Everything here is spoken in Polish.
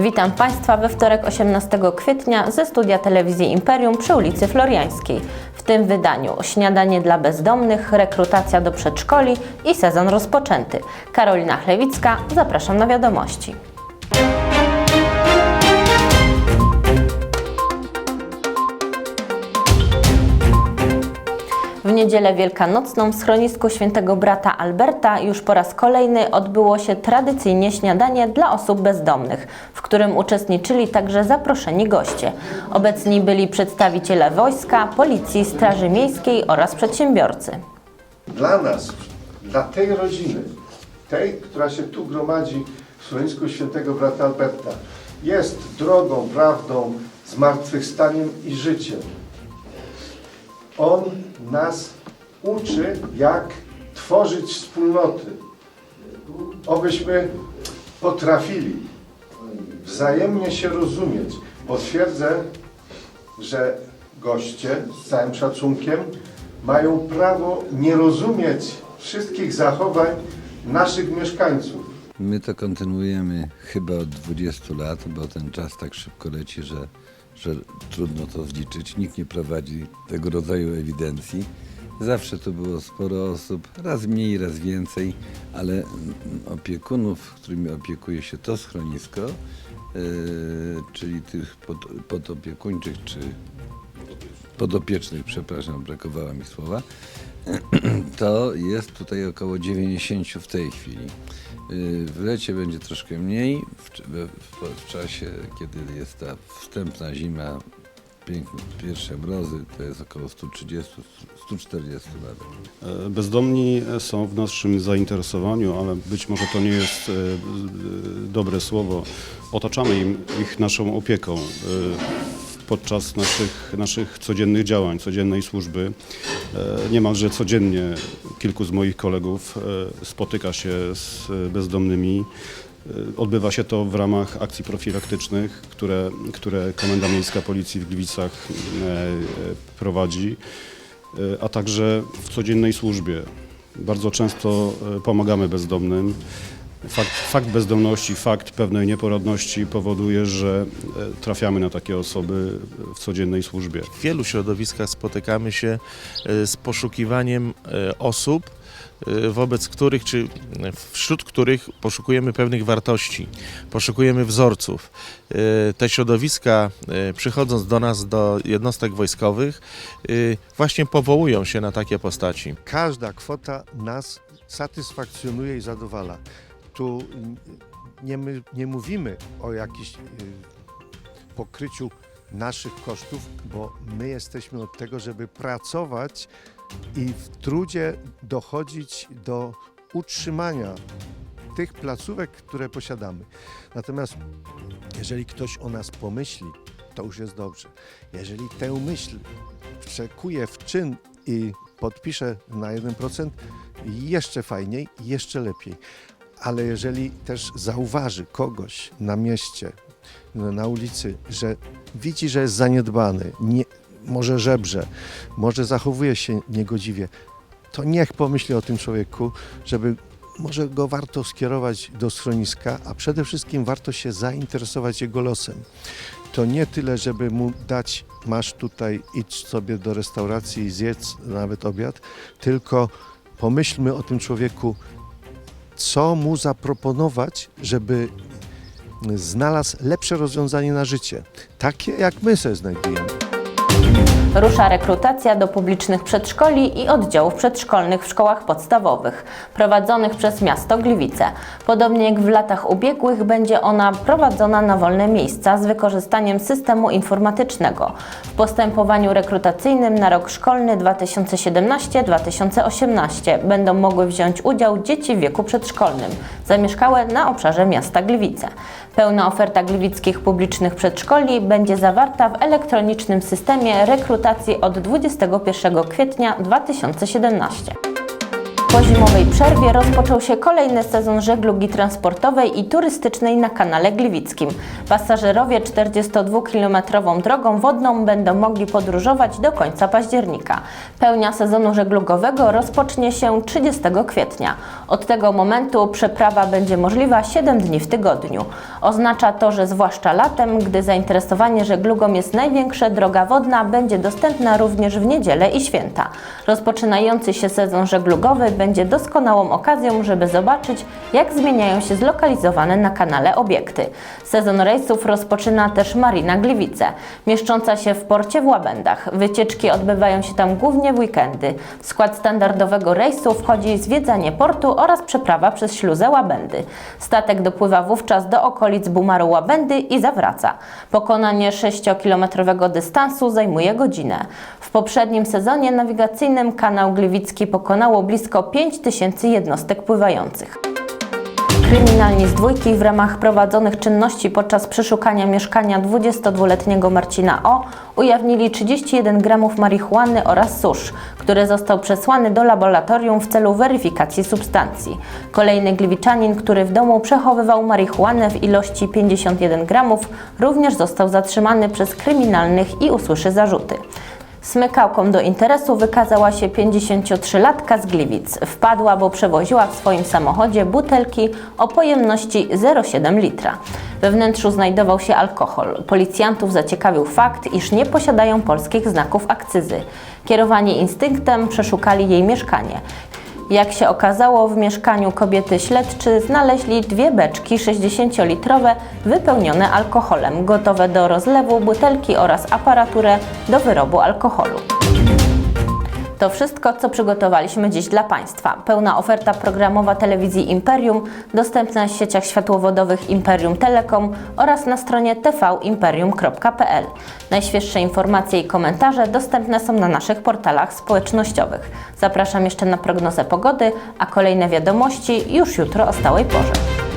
Witam Państwa we wtorek 18 kwietnia ze studia telewizji Imperium przy ulicy Floriańskiej. W tym wydaniu śniadanie dla bezdomnych, rekrutacja do przedszkoli i sezon rozpoczęty. Karolina Chlewicka, zapraszam na wiadomości. W niedzielę wielkanocną w schronisku świętego brata Alberta już po raz kolejny odbyło się tradycyjnie śniadanie dla osób bezdomnych, w którym uczestniczyli także zaproszeni goście. Obecni byli przedstawiciele wojska, policji, straży miejskiej oraz przedsiębiorcy. dla nas, dla tej rodziny, tej, która się tu gromadzi w schronisku świętego brata Alberta, jest drogą, prawdą, zmartwychwstaniem i życiem. On nas uczy, jak tworzyć wspólnoty. Obyśmy potrafili wzajemnie się rozumieć. Potwierdzę, że goście z całym szacunkiem mają prawo nie rozumieć wszystkich zachowań naszych mieszkańców. My to kontynuujemy chyba od 20 lat, bo ten czas tak szybko leci, że, że trudno to zliczyć. Nikt nie prowadzi tego rodzaju ewidencji. Zawsze tu było sporo osób, raz mniej, raz więcej, ale opiekunów, którymi opiekuje się to schronisko, yy, czyli tych pod, podopiekuńczych czy podopiecznych, przepraszam, brakowało mi słowa, to jest tutaj około 90 w tej chwili. Yy, W lecie będzie troszkę mniej, w, w, w czasie, kiedy jest ta wstępna zima, piękne pierwsze mrozy, to jest około 130, 140 nawet. E, Bezdomni są w naszym zainteresowaniu, ale być może to nie jest e, e, dobre słowo. Otaczamy im, ich naszą opieką podczas naszych, naszych codziennych działań, codziennej służby. E, Niemalże codziennie kilku z moich kolegów e, spotyka się z bezdomnymi. E, Odbywa się to w ramach akcji profilaktycznych, które, które Komenda Miejska Policji w Gliwicach prowadzi a także w codziennej służbie. Bardzo często pomagamy bezdomnym. Fakt, fakt bezdomności, fakt pewnej nieporadności powoduje, że e, trafiamy na takie osoby w codziennej służbie. W wielu środowiskach spotykamy się e, z poszukiwaniem e, osób, wobec których, czy wśród których poszukujemy pewnych wartości, poszukujemy wzorców. Te środowiska, przychodząc do nas, do jednostek wojskowych, właśnie powołują się na takie postaci. każda kwota nas satysfakcjonuje i zadowala. Tu nie, my, nie mówimy o jakimś y, pokryciu naszych kosztów, bo my jesteśmy od tego, żeby pracować i w trudzie dochodzić do utrzymania tych placówek, które posiadamy. Natomiast jeżeli ktoś o nas pomyśli, to już jest dobrze. Jeżeli tę myśl wczekuje w czyn i podpisze na 1%, jeszcze fajniej, jeszcze lepiej. Ale jeżeli też zauważy kogoś na mieście, na ulicy, że widzi, że jest zaniedbany, nie, może żebrze, może zachowuje się niegodziwie, to niech pomyśli o tym człowieku, żeby może go warto skierować do schroniska, a przede wszystkim warto się zainteresować jego losem. To nie tyle, żeby mu dać, masz tutaj, idź sobie do restauracji i zjedz nawet obiad, tylko pomyślmy o tym człowieku, co mu zaproponować, żeby znalazł lepsze rozwiązanie na życie. Takie, jak my sobie znajdujemy. Rusza rekrutacja do publicznych przedszkoli i oddziałów przedszkolnych w szkołach podstawowych, prowadzonych przez miasto Gliwice. Podobnie jak w latach ubiegłych, będzie ona prowadzona na wolne miejsca z wykorzystaniem systemu informatycznego. W postępowaniu rekrutacyjnym na rok szkolny 2017-2018 będą mogły wziąć udział dzieci w wieku przedszkolnym, zamieszkałe na obszarze miasta Gliwice. Pełna oferta gliwickich publicznych przedszkoli będzie zawarta w elektronicznym systemie rekrutacji od 21 kwietnia 2017. Po zimowej przerwie rozpoczął się kolejny sezon żeglugi transportowej i turystycznej na kanale Gliwickim. Pasażerowie 42-kilometrową drogą wodną będą mogli podróżować do końca października. Pełnia sezonu żeglugowego rozpocznie się 30 kwietnia. Od tego momentu przeprawa będzie możliwa 7 dni w tygodniu. Oznacza to, że zwłaszcza latem, gdy zainteresowanie żeglugą jest największe, droga wodna będzie dostępna również w niedzielę i święta. Rozpoczynający się sezon żeglugowy będzie doskonałą okazją, żeby zobaczyć, jak zmieniają się zlokalizowane na kanale obiekty. Sezon rejsów rozpoczyna też Marina Gliwice, mieszcząca się w porcie w Łabędach. Wycieczki odbywają się tam głównie w weekendy. W skład standardowego rejsu wchodzi zwiedzanie portu oraz przeprawa przez śluzę Łabędy. Statek dopływa wówczas do okolic Bumaru Łabędy i zawraca. Pokonanie 6-kilometrowego dystansu zajmuje godzinę. W poprzednim sezonie nawigacyjnym kanał Gliwicki pokonało blisko 5 tysięcy jednostek pływających. Kryminalni z dwójki w ramach prowadzonych czynności podczas przeszukania mieszkania 22-letniego Marcina O. ujawnili 31 gramów marihuany oraz susz, który został przesłany do laboratorium w celu weryfikacji substancji. Kolejny gliwiczanin, który w domu przechowywał marihuanę w ilości 51 gramów, również został zatrzymany przez kryminalnych i usłyszy zarzuty. Smykałką do interesu wykazała się 53-latka z Gliwic. Wpadła, bo przewoziła w swoim samochodzie butelki o pojemności 0,7 litra. We wnętrzu znajdował się alkohol. Policjantów zaciekawił fakt, iż nie posiadają polskich znaków akcyzy. Kierowani instynktem przeszukali jej mieszkanie. Jak się okazało, w mieszkaniu kobiety śledczy znaleźli dwie beczki 60-litrowe wypełnione alkoholem, gotowe do rozlewu butelki oraz aparaturę do wyrobu alkoholu. To wszystko, co przygotowaliśmy dziś dla Państwa. Pełna oferta programowa telewizji Imperium dostępna w sieciach światłowodowych Imperium Telekom oraz na stronie tvimperium.pl. Najświeższe informacje i komentarze dostępne są na naszych portalach społecznościowych. Zapraszam jeszcze na prognozę pogody, a kolejne wiadomości już jutro o stałej porze.